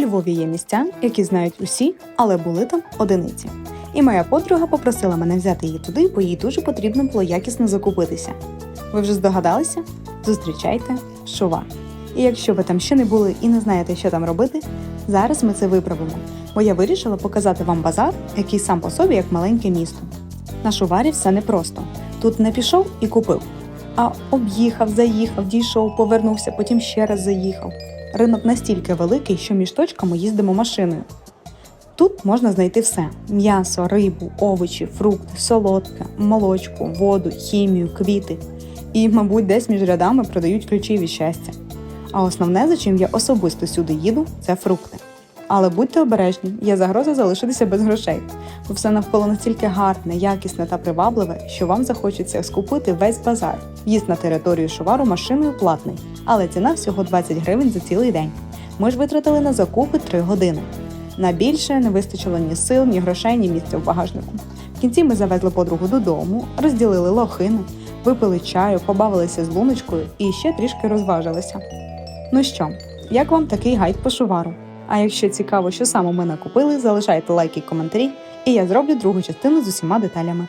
У Львові є місця, які знають усі, але були там одиниці. І моя подруга попросила мене взяти її туди, бо їй дуже потрібно було якісно закупитися. Ви вже здогадалися? Зустрічайте шувар. І якщо ви там ще не були і не знаєте, що там робити, зараз ми це виправимо. Бо я вирішила показати вам базар, який сам по собі як маленьке місто. На шуварі все непросто. Тут не пішов і купив, а об'їхав, заїхав, дійшов, повернувся, потім ще раз заїхав. Ринок настільки великий, що між точками їздимо машиною. Тут можна знайти все: м'ясо, рибу, овочі, фрукти, солодке, молочку, воду, хімію, квіти. І, мабуть, десь між рядами продають ключі від щастя. А основне, за чим я особисто сюди їду, це фрукти. Але будьте обережні, є загроза залишитися без грошей, бо все навколо настільки гарне, якісне та привабливе, що вам захочеться скупити весь базар. В'їзд на територію шувару машиною платний, але ціна всього 20 гривень за цілий день. Ми ж витратили на закупи 3 години. На більше не вистачило ні сил, ні грошей, ні місця в багажнику. В кінці ми завезли подругу додому, розділили лохину, випили чаю, побавилися з луночкою і ще трішки розважилися. Ну що, як вам такий гайд по шувару? А якщо цікаво, що саме ми накупили, залишайте лайки і коментарі, і я зроблю другу частину з усіма деталями.